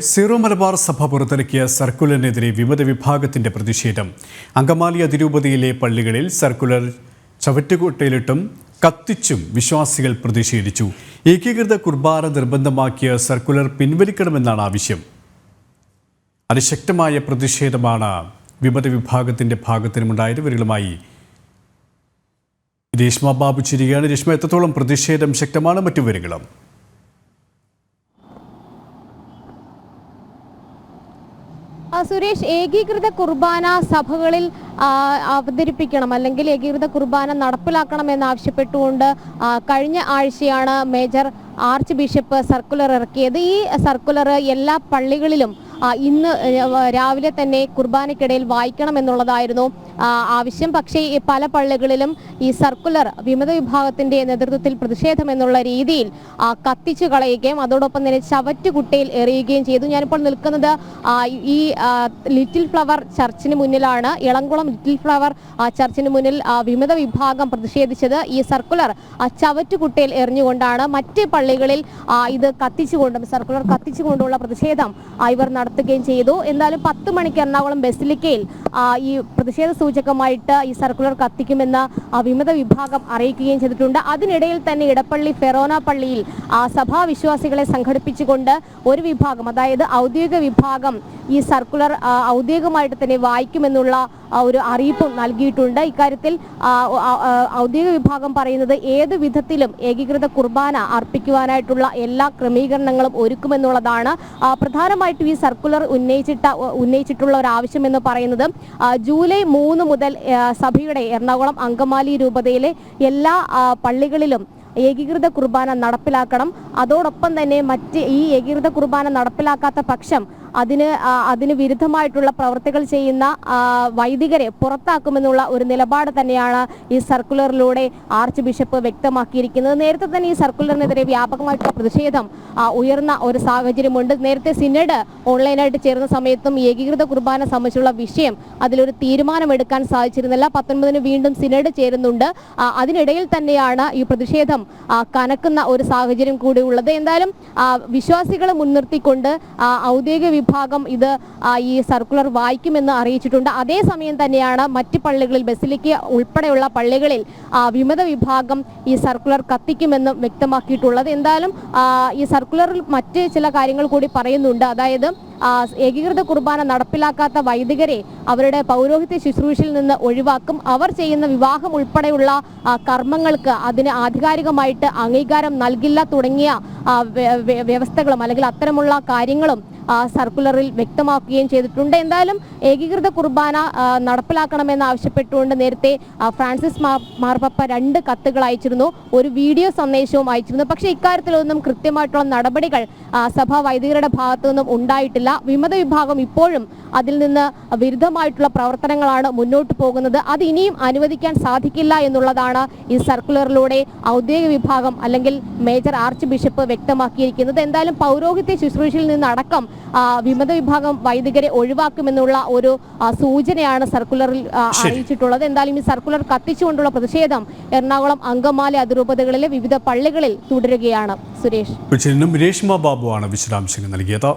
Zero Malabar സഭ പുറത്തിറക്കിയ സർക്കുലറിനെതിരെ വിമത വിഭാഗത്തിന്റെ പ്രതിഷേധം. അങ്കമാലി അതിരൂപതയിലെ പള്ളികളിൽ സർക്കുലർ ചവറ്റുകൊട്ടയിലിട്ടും കത്തിച്ചും വിശ്വാസികൾ പ്രതിഷേധിച്ചു. ഏകീകൃത കുർബാന നിർബന്ധമാക്കിയ സർക്കുലർ പിൻവലിക്കണമെന്നാണ് ആവശ്യം. അതിശക്തമായ പ്രതിഷേധമാണ് വിമത വിഭാഗത്തിന്റെ ഭാഗത്തിനുമുണ്ടായത്. ഇവരുമായി രേഷ്മ ബാബു ചിരികയാണ് രേഷ്മ എത്രത്തോളം പ്രതിഷേധം ശക്തമാണ്? മറ്റു വിവരങ്ങളും. സുരേഷ് ഏകീകൃത കുർബാന സഭകളിൽ അവതരിപ്പിക്കണം അല്ലെങ്കിൽ ഏകീകൃത കുർബാന നടപ്പിലാക്കണം എന്നാവശ്യപ്പെട്ടുകൊണ്ട് കഴിഞ്ഞ ആഴ്ചയാണ് മേജർ ആർച്ച് ബിഷപ്പ് സർക്കുലർ ഇറക്കിയത്. ഈ സർക്കുലർ എല്ലാ പള്ളികളിലും ഇന്ന് രാവിലെ തന്നെ കുർബാനയ്ക്കിടയിൽ വായിക്കണം എന്നുള്ളതായിരുന്നു ആവശ്യം. പക്ഷേ പല പള്ളികളിലും ഈ സർക്കുലർ വിമത വിഭാഗത്തിന്റെ നേതൃത്വത്തിൽ പ്രതിഷേധം എന്നുള്ള രീതിയിൽ കത്തിച്ചു കളയുകയും അതോടൊപ്പം തന്നെ ചവറ്റുകുട്ടയിൽ എറിയുകയും ചെയ്തു. ഞാനിപ്പോൾ നിൽക്കുന്നത് ഈ ലിറ്റിൽ ഫ്ലവർ ചർച്ചിന് മുന്നിലാണ്. ഇളംകുളം ലിറ്റിൽ ഫ്ലവർ ചർച്ചിന് മുന്നിൽ വിമത വിഭാഗം പ്രതിഷേധിച്ചത് ഈ സർക്കുലർ ചവറ്റ് ചവറ്റുകുട്ടയിൽ എറിഞ്ഞുകൊണ്ടാണ്. മറ്റ് പള്ളികളിൽ ഇത് കത്തിച്ചുകൊണ്ടും സർക്കുലർ കത്തിച്ചുകൊണ്ടുള്ള പ്രതിഷേധം ഇവർ നടത്തുകയും ചെയ്തു. എന്തായാലും പത്ത് മണിക്ക് എറണാകുളം ബസിലിക്കയിൽ ഈ പ്രതിഷേധ സൂചകമായിട്ട് ഈ സർക്കുലർ കത്തിക്കുമെന്ന് വിമത വിഭാഗം അറിയിക്കുകയും ചെയ്തിട്ടുണ്ട്. അതിനിടയിൽ തന്നെ ഇടപ്പള്ളി ഫെറോന പള്ളിയിൽ ആ, സഭാവിശ്വാസികളെ സംഘടിപ്പിച്ചുകൊണ്ട് ഒരു വിഭാഗം അതായത് ഔദ്യോഗിക വിഭാഗം ഈ സർക്കുലർ ഔദ്യോഗികമായിട്ട് തന്നെ വായിക്കുമെന്നുള്ള ഒരു അറിയിപ്പും നൽകിയിട്ടുണ്ട്. ഇക്കാര്യത്തിൽ ഔദ്യോഗിക വിഭാഗം പറയുന്നത് ഏത് വിധത്തിലും ഏകീകൃത കുർബാന അർപ്പിക്കുവാനായിട്ടുള്ള എല്ലാ ക്രമീകരണങ്ങളും ഒരുക്കുമെന്നുള്ളതാണ് പ്രധാനമായിട്ടും ഈ സർക്കുലർ ഉന്നയിച്ചിട്ട ഉന്നയിച്ചിട്ടുള്ള ഒരു ആവശ്യം എന്ന് പറയുന്നത് ജൂലൈ മൂന്ന് മുതൽ സഭയുടെ എറണാകുളം അങ്കമാലി രൂപതയിലെ എല്ലാ പള്ളികളിലും ഏകീകൃത കുർബാന നടപ്പിലാക്കണം. അതോടൊപ്പം തന്നെ മറ്റ് ഈ ഏകീകൃത കുർബാന നടപ്പിലാക്കാത്ത പക്ഷം അതിന് അതിന് വിരുദ്ധമായിട്ടുള്ള പ്രവർത്തികൾ ചെയ്യുന്ന വൈദികരെ പുറത്താക്കുമെന്നുള്ള ഒരു നിലപാട് തന്നെയാണ് ഈ സർക്കുലറിലൂടെ ആർച്ച് ബിഷപ്പ് വ്യക്തമാക്കിയിരിക്കുന്നത്. നേരത്തെ തന്നെ ഈ സർക്കുലറിനെതിരെ വ്യാപകമായിട്ടുള്ള പ്രതിഷേധം ഉയർന്ന ഒരു സാഹചര്യമുണ്ട്. നേരത്തെ സിനഡ് ഓൺലൈനായിട്ട് ചേർന്ന സമയത്തും ഏകീകൃത കുർബാന സംബന്ധിച്ചുള്ള വിഷയം അതിലൊരു തീരുമാനമെടുക്കാൻ സാധിച്ചിരുന്നില്ല. പത്തൊൻപതിന് വീണ്ടും സിനഡ് ചേരുന്നുണ്ട്. അതിനിടയിൽ തന്നെയാണ് ഈ പ്രതിഷേധം കനക്കുന്ന ഒരു സാഹചര്യം കൂടി ഉള്ളത്. എന്തായാലും വിശ്വാസികളെ മുൻനിർത്തിക്കൊണ്ട് ഔദ്യോഗിക വിഭാഗം ഇത് ഈ സർക്കുലർ വായിക്കുമെന്ന് അറിയിച്ചിട്ടുണ്ട്. അതേസമയം തന്നെയാണ് മറ്റ് പള്ളികളിൽ ബസിലിക്ക ഉൾപ്പെടെയുള്ള പള്ളികളിൽ വിമത വിഭാഗം ഈ സർക്കുലർ കത്തിക്കുമെന്നും വ്യക്തമാക്കിയിട്ടുള്ളത്. എന്തായാലും ഈ സർക്കുലറിൽ മറ്റ് ചില കാര്യങ്ങൾ കൂടി പറയുന്നുണ്ട്. അതായത് ഏകീകൃത കുർബാന നടപ്പിലാക്കാത്ത വൈദികരെ അവരുടെ പൗരോഹിത്യ ശുശ്രൂഷയിൽ നിന്ന് ഒഴിവാക്കും. അവർ ചെയ്യുന്ന വിവാഹം ഉൾപ്പെടെയുള്ള കർമ്മങ്ങൾക്ക് അതിന് ആധികാരികമായിട്ട് അംഗീകാരം നൽകില്ല തുടങ്ങിയ വ്യവസ്ഥകളും അല്ലെങ്കിൽ അത്തരമുള്ള കാര്യങ്ങളും സർക്കുലറിൽ വ്യക്തമാക്കുകയും ചെയ്തിട്ടുണ്ട്. എന്തായാലും ഏകീകൃത കുർബാന നടപ്പിലാക്കണമെന്ന് ആവശ്യപ്പെട്ടുകൊണ്ട് നേരത്തെ ഫ്രാൻസിസ് മാർപ്പാപ്പ രണ്ട് കത്തുകൾ അയച്ചിരുന്നു. ഒരു വീഡിയോ സന്ദേശവും അയച്ചിരുന്നു. പക്ഷേ ഇക്കാര്യത്തിലൊന്നും കൃത്യമായിട്ടുള്ള നടപടികൾ സഭാ വൈദികരുടെ ഭാഗത്തു നിന്നും ഉണ്ടായിട്ടില്ല. വിമത വിഭാഗം ഇപ്പോഴും അതിൽ നിന്ന് വിരുദ്ധമായിട്ടുള്ള പ്രവർത്തനങ്ങളാണ് മുന്നോട്ട് പോകുന്നത്. അത് ഇനിയും അനുവദിക്കാൻ സാധിക്കില്ല എന്നുള്ളതാണ് ഈ സർക്കുലറിലൂടെ ഔദ്യോഗിക വിഭാഗം അല്ലെങ്കിൽ മേജർ ആർച്ച് ബിഷപ്പ് വ്യക്തമാക്കിയിരിക്കുന്നത്. എന്തായാലും പൗരോഹിത്യ ശുശ്രൂഷയിൽ നിന്നടക്കം വിമത വിഭാഗം വൈദികരെ ഒഴിവാക്കുമെന്നുള്ള ഒരു സൂചനയാണ് സർക്കുലറിൽ അറിയിച്ചിട്ടുള്ളത്. എന്തായാലും ഈ സർക്കുലർ കത്തിച്ചുകൊണ്ടുള്ള പ്രതിഷേധം എറണാകുളം അങ്കമാലി അതിരൂപതകളിലെ വിവിധ പള്ളികളിൽ തുടരുകയാണ്. സുരേഷ്. രേഷ്മ ബാബുവാണ് വിശദാംശങ്ങൾ നൽകിയത്.